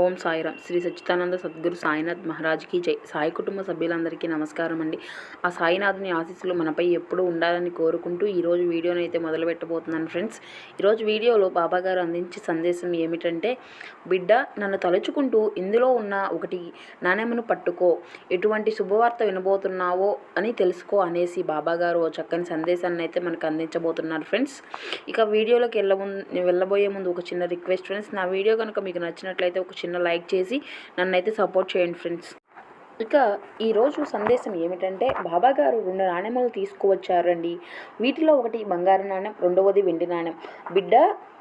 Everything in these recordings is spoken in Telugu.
ఓం సాయిరామ్. శ్రీ సచ్చిదానంద సద్గురు సాయినాథ్ మహారాజ్కి జై. సాయి కుటుంబ సభ్యులందరికీ నమస్కారం అండి. ఆ సాయినాథ్ని ఆశీస్సులు మనపై ఎప్పుడూ ఉండాలని కోరుకుంటూ ఈరోజు వీడియోని అయితే మొదలు పెట్టబోతున్నాను ఫ్రెండ్స్. ఈరోజు వీడియోలో బాబాగారు అందించే సందేశం ఏమిటంటే బిడ్డ నన్ను తలుచుకుంటూ ఇందులో ఉన్న ఒకటి నాణ్యమును పట్టుకో. ఎటువంటి శుభవార్త వినబోతున్నావో అని తెలుసుకో అనేసి బాబాగారు ఓ చక్కని సందేశాన్ని అయితే మనకు అందించబోతున్నారు ఫ్రెండ్స్. ఇక వీడియోలోకి వెళ్ళ వెళ్ళబోయే ముందు ఒక చిన్న రిక్వెస్ట్ ఫ్రెండ్స్. నా వీడియో కనుక మీకు నచ్చినట్లయితే ఒక చిన్న లైక్ చేసి నన్నైతే సపోర్ట్ చేయండి ఫ్రెండ్స్. ఇక ఈరోజు సందేశం ఏమిటంటే బాబా గారు రెండు నాణ్యములు తీసుకువచ్చారండి. వీటిలో ఒకటి బంగారు నాణ్యం రెండవది వెండి నాణ్యం. బిడ్డ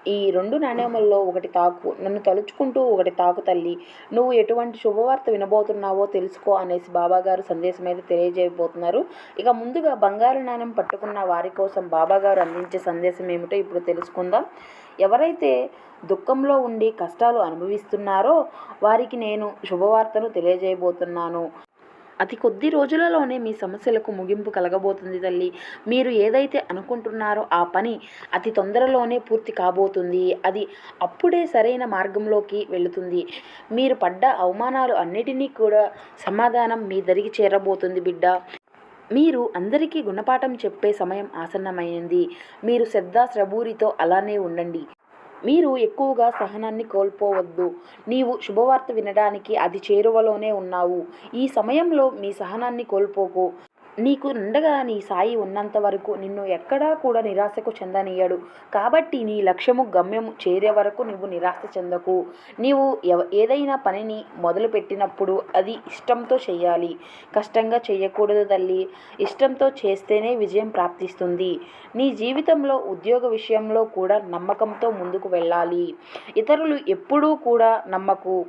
ఈ రెండు నాణ్యముల్లో ఒకటి తాకు. నన్ను తలుచుకుంటూ ఒకటి తాకు తల్లి. నువ్వు ఎటువంటి శుభవార్త వినబోతున్నావో తెలుసుకో అనేసి బాబాగారు సందేశం అయితే తెలియజేయబోతున్నారు. ఇక ముందుగా బంగారు నాణ్యం పట్టుకున్న వారి కోసం బాబాగారు అందించే సందేశం ఏమిటో ఇప్పుడు తెలుసుకుందాం. ఎవరైతే దుఃఖంలో ఉండి కష్టాలు అనుభవిస్తున్నారో వారికి నేను శుభవార్తను తెలియజేయబోతున్నాను. అతి కొద్ది రోజులలోనే మీ సమస్యలకు ముగింపు కలగబోతుంది తల్లి. మీరు ఏదైతే అనుకుంటున్నారో ఆ పని అతి తొందరలోనే పూర్తి కాబోతుంది. అది అప్పుడే సరైన మార్గంలోకి వెళుతుంది. మీరు పడ్డ అవమానాలు అన్నిటినీ కూడా సమాధానం మీ దరికి చేరబోతుంది బిడ్డ. మీరు అందరికీ గుణపాఠం చెప్పే సమయం ఆసన్నమైంది. మీరు శ్రద్ధ శ్రబూరితో అలానే ఉండండి. మీరు ఎక్కువగా సహనాన్ని కోల్పోవద్దు. నీవు శుభవార్త వినడానికి అది చేరువలోనే ఉన్నావు. ఈ సమయంలో మీ సహనాన్ని కోల్పోకు. నీకు నిండగా నీ సాయి ఉన్నంత వరకు నిన్ను ఎక్కడా కూడా నిరాశకు చెందనీయడు. కాబట్టి నీ లక్ష్యము గమ్యము చేరే వరకు నువ్వు నిరాశ చెందకు. నీవు ఎవ ఏదైనా పనిని మొదలుపెట్టినప్పుడు అది ఇష్టంతో చేయాలి. కష్టంగా చేయకూడదు తల్లి. ఇష్టంతో చేస్తేనే విజయం ప్రాప్తిస్తుంది. నీ జీవితంలో ఉద్యోగ విషయంలో కూడా నమ్మకంతో ముందుకు వెళ్ళాలి. ఇతరులు ఎప్పుడూ కూడా నమ్మకు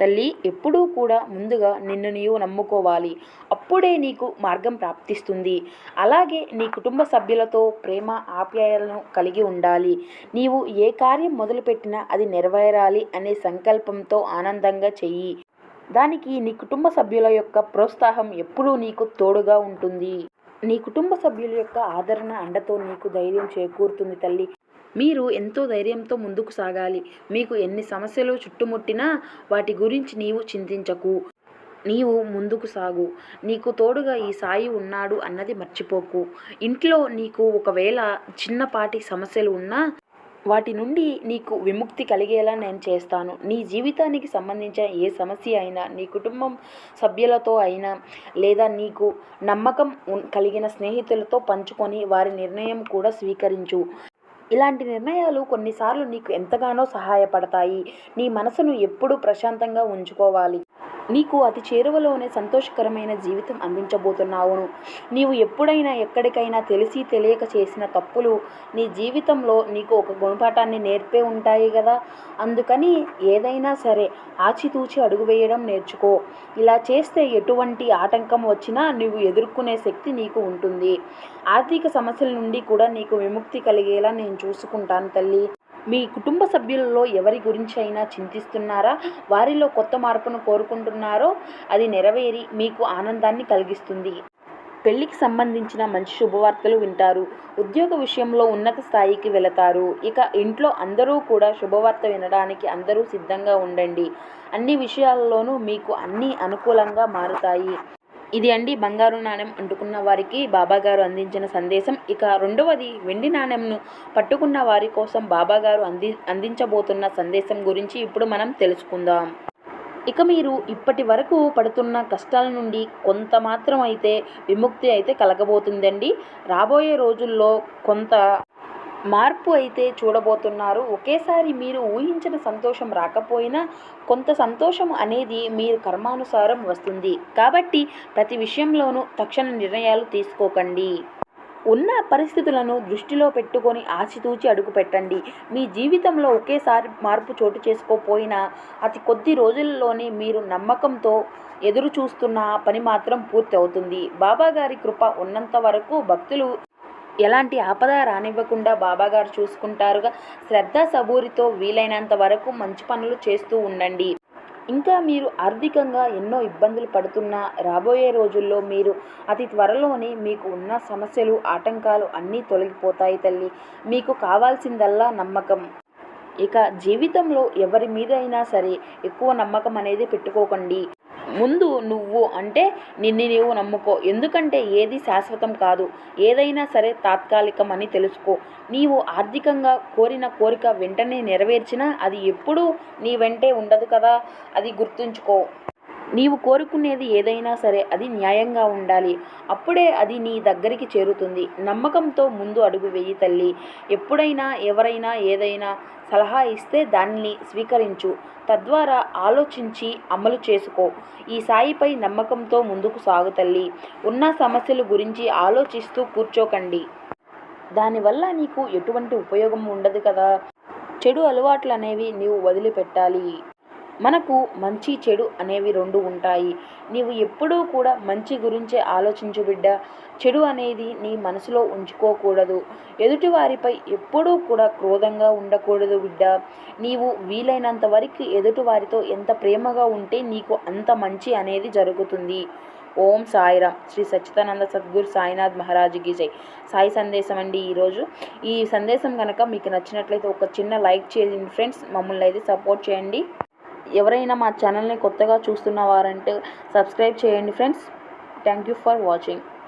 తల్లి ఎప్పుడూ కూడా ముందుగా నిన్ను నీవు నమ్ముకోవాలి. అప్పుడే నీకు మార్గం ప్రాప్తిస్తుంది. అలాగే నీ కుటుంబ సభ్యులతో ప్రేమ ఆప్యాయాలను కలిగి ఉండాలి. నీవు ఏ కార్యం మొదలుపెట్టినా అది నెరవేరాలి అనే సంకల్పంతో ఆనందంగా చెయ్యి. దానికి నీ కుటుంబ సభ్యుల యొక్క ప్రోత్సాహం ఎప్పుడూ నీకు తోడుగా ఉంటుంది. నీ కుటుంబ సభ్యుల యొక్క ఆదరణ అండతో నీకు ధైర్యం చేకూరుతుంది తల్లి. మీరు ఎంతో ధైర్యంతో ముందుకు సాగాలి. మీకు ఎన్ని సమస్యలు చుట్టుముట్టినా వాటి గురించి నీవు చింతించకు. నీవు ముందుకు సాగు. నీకు తోడుగా ఈ సాయి ఉన్నాడు అన్నది మర్చిపోకు. ఇంట్లో నీకు ఒకవేళ చిన్నపాటి సమస్యలు ఉన్నా వాటి నుండి నీకు విముక్తి కలిగేలా నేను చేస్తాను. నీ జీవితానికి సంబంధించిన ఏ సమస్య అయినా నీ కుటుంబం సభ్యులతో అయినా లేదా నీకు నమ్మకం కలిగిన స్నేహితులతో పంచుకొని వారి నిర్ణయం కూడా స్వీకరించు. ఇలాంటి నిర్ణయాలు కొన్నిసార్లు నీకు ఎంతగానో సహాయపడతాయి. నీ మనసును ఎప్పుడూ ప్రశాంతంగా ఉంచుకోవాలి. నీకు అతి చేరువలోనే సంతోషకరమైన జీవితం అందించబోతున్నావును. నీవు ఎప్పుడైనా ఎక్కడికైనా తెలిసి తెలియక చేసిన తప్పులు నీ జీవితంలో నీకు ఒక గుణపాఠాన్ని నేర్పే ఉంటాయి కదా. అందుకని ఏదైనా సరే ఆచితూచి అడుగు వేయడం నేర్చుకో. ఇలా చేస్తే ఎటువంటి ఆటంకం వచ్చినా నువ్వు ఎదుర్కొనే శక్తి నీకు ఉంటుంది. ఆర్థిక సమస్యల నుండి కూడా నీకు విముక్తి కలిగేలా నేను చూసుకుంటాను తల్లి. మీ కుటుంబ సభ్యులలో ఎవరి గురించి అయినా చింతిస్తున్నారా? వారిలో కొత్త మార్పును కోరుకుంటున్నారో? అది నెరవేరి మీకు ఆనందాన్ని కలిగిస్తుంది. పెళ్ళికి సంబంధించిన మంచి శుభవార్తలు వింటారు. ఉద్యోగ విషయంలో ఉన్నత స్థాయికి వెళతారు. ఇక ఇంట్లో అందరూ కూడా శుభవార్త వినడానికి అందరూ సిద్ధంగా ఉండండి. అన్ని విషయాల్లోనూ మీకు అన్నీ అనుకూలంగా మారుతాయి. ఇది అండి బంగారు నాణెం అంటుకున్న వారికి బాబాగారు అందించిన సందేశం. ఇక రెండవది వెండి నాణెంను పట్టుకున్న వారి కోసం బాబాగారు అంది అందించబోతున్న సందేశం గురించి ఇప్పుడు మనం తెలుసుకుందాం. ఇక మీరు ఇప్పటి వరకు పడుతున్న కష్టాల నుండి కొంత మాత్రం అయితే విముక్తి అయితే కలగబోతుందండి. రాబోయే రోజుల్లో కొంత మార్పు అయితే చూడబోతున్నారు. ఒకేసారి మీరు ఊహించిన సంతోషం రాకపోయినా కొంత సంతోషం అనేది మీరు కర్మానుసారం వస్తుంది. కాబట్టి ప్రతి విషయంలోనూ తక్షణ నిర్ణయాలు తీసుకోకండి. ఉన్న పరిస్థితులను దృష్టిలో పెట్టుకొని ఆచితూచి అడుగు పెట్టండి. మీ జీవితంలో ఒకేసారి మార్పు చోటు చేసుకోపోయినా అతి కొద్ది రోజుల్లోనే మీరు నమ్మకంతో ఎదురు చూస్తున్న పని మాత్రం పూర్తి అవుతుంది బాబాగారి కృప ఉన్నంత వరకు భక్తులు ఎలాంటి ఆపద రానివ్వకుండా బాబాగారు చూసుకుంటారుగా. శ్రద్ధ సబూరితో వీలైనంత వరకు మంచి పనులు చేస్తూ ఉండండి. ఇంకా మీరు ఆర్థికంగా ఎన్నో ఇబ్బందులు పడుతున్నా రాబోయే రోజుల్లో మీరు అతి త్వరలోనే మీకు ఉన్న సమస్యలు ఆటంకాలు అన్నీ తొలగిపోతాయి తల్లి. మీకు కావాల్సిందల్లా నమ్మకం. ఇక జీవితంలో ఎవరి మీద అయినా సరే ఎక్కువ నమ్మకం అనేది పెట్టుకోకండి. ముందు నువ్వు అంటే నిన్ను నీవు నమ్ముకో. ఎందుకంటే ఏది శాశ్వతం కాదు. ఏదైనా సరే తాత్కాలికం అని తెలుసుకో. నీవు ఆర్థికంగా కోరిన కోరిక వెంటనే నెరవేర్చినా అది ఎప్పుడూ నీ వెంటే ఉండదు కదా? అది గుర్తుంచుకో. నీవు కోరుకునేది ఏదైనా సరే అది న్యాయంగా ఉండాలి. అప్పుడే అది నీ దగ్గరికి చేరుతుంది. నమ్మకంతో ముందు అడుగు వేయి తల్లి. ఎప్పుడైనా ఎవరైనా ఏదైనా సలహా ఇస్తే దాన్ని స్వీకరించు. తద్వారా ఆలోచించి అమలు చేసుకో. ఈ సాయిపై నమ్మకంతో ముందుకు సాగు తల్లి. ఉన్న సమస్యల గురించి ఆలోచిస్తూ కూర్చోకండి. దానివల్ల నీకు ఎటువంటి ఉపయోగం ఉండదు కదా. చెడు అలవాట్లు అనేవి నీవు వదిలిపెట్టాలి. మనకు మంచి చెడు అనేవి రెండు ఉంటాయి. నీవు ఎప్పుడూ కూడా మంచి గురించే ఆలోచించు బిడ్డ. చెడు అనేది నీ మనసులో ఉంచుకోకూడదు. ఎదుటి వారిపై ఎప్పుడూ కూడా క్రోధంగా ఉండకూడదు బిడ్డ. నీవు వీలైనంత వరకు ఎదుటి వారితో ఎంత ప్రేమగా ఉంటే నీకు అంత మంచి అనేది జరుగుతుంది. ఓం సాయిరామ్. శ్రీ సచ్చిదానంద సద్గురు సాయినాథ్ మహారాజు జై. సాయి సందేశం అండి ఈరోజు ఈ సందేశం కనుక మీకు నచ్చినట్లయితే ఒక చిన్న లైక్ చేయండి ఫ్రెండ్స్. మమ్మల్ని అయితే సపోర్ట్ చేయండి. ఎవరైనా మా ఛానల్ని కొత్తగా చూస్తున్న వారంటే సబ్స్క్రైబ్ చేయండి friends thank you for watching